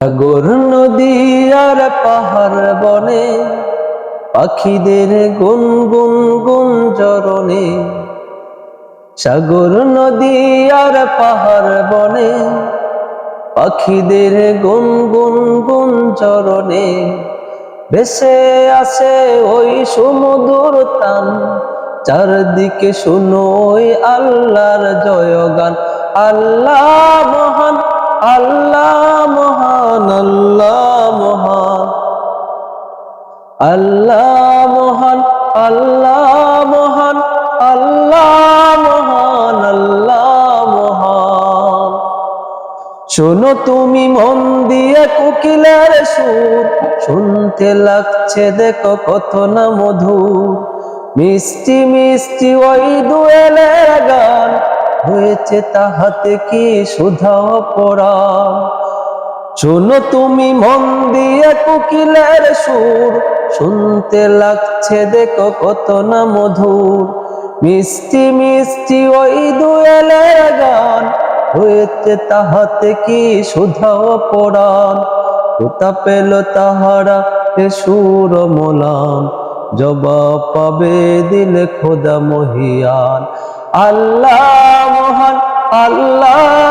সাগর, নদী আর পাহাড় বনে, পাখিদের গুন গুন গুন চরণে। সাগর, নদী আর পাহাড় বনে, পাখিদের গুন গুন গুন চরণে। ভেসে আসে ওই সমুদ্র তান চারদিকে শুনো ওই আল্লাহর জয়গান। আল্লাহ মহান আল্লাহ মহান আল্লাহ মহান আল্লাহ মহান আল্লাহ মহান। শোনো তুমি মন দিয়ে কোকিলের সুর, শুনতে লাগছে দেখো কত না মধুর। মিষ্টি মিষ্টি ওই দুয়েলের গান, হয়েছে তাহাতে কি সুধা পড়া শোনো তুমি মন দিয়ে কোকিলের সুর। শুনতে লাগছে দেখো কত না মধুর। মিষ্টি মিষ্টি ওই দুয়েলের গান। হয়েছে তাহাতে কি সুধাও পড়ান কোথা পেল তাহারা এ সুর মোলান? জবাব পাবে দিলে খোদা মহিয়ান। আল্লাহ মহান, আল্লাহ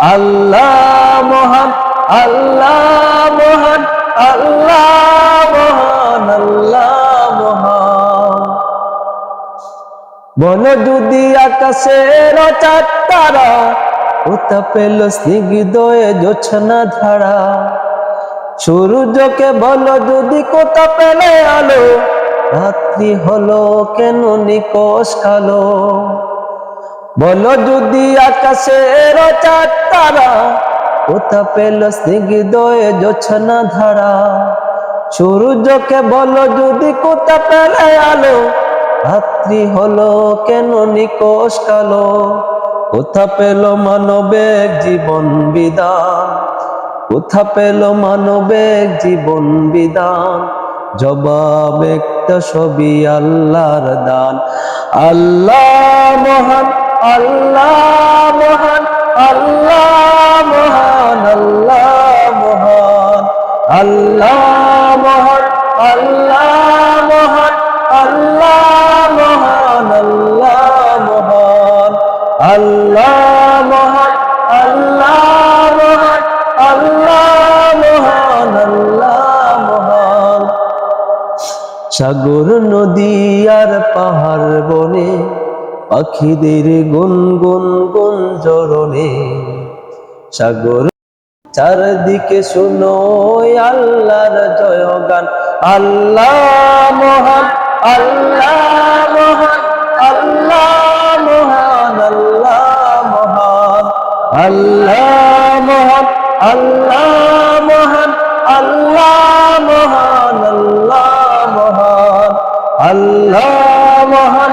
আল্লাহ মহান আল্লাহ মহান আল্লাহ মহান আল্লাহ মহান। বলো যদি আকাশের চারতারা ওটা পেল স্নিগ্ধয়ে জোছনা ধারা। সূর্যকে বলো যদি কোথা পেলে আলো, রাত্রি হলো কেন নিকশ কালো? বলো যদি আকাশের চারতারা কোথা পেল স্নিগ্ধয়ে জোছনা ধারা? সূর্যকে বলো যদি কোথা পেলে আলো? রাত্রি হলো কেন নিকোষ কালো? কোথা পেল মানবেক জীবন বিধান? কোথা পেল মানবেক জীবন বিধান? জবাব একটা ছবি, আল্লাহর দান। আল্লাহ মহান আল্লাহ মহান আল্লাহ মহান আল্লাহ মহান আল্লাহ মহান আল্লাহ মহান আল্লাহ মহান আল্লাহ মহান আল্লাহ মহান আল্লাহ মহান আল্লাহ মহান আল্লাহ মহান সাগর নদী আর পাহাড় বনে পাখিদের গুন গুন গুন জরনে সাগর, চারদিকে শুনো আল্লাহর জয়গান। আল্লাহ মহান আল্লাহ মহান আল্লাহ মহান আল্লাহ মহান। আল্লাহ মহান আল্লাহ মহান আল্লাহ মহান আল্লাহ মহান। আল্লাহ মহান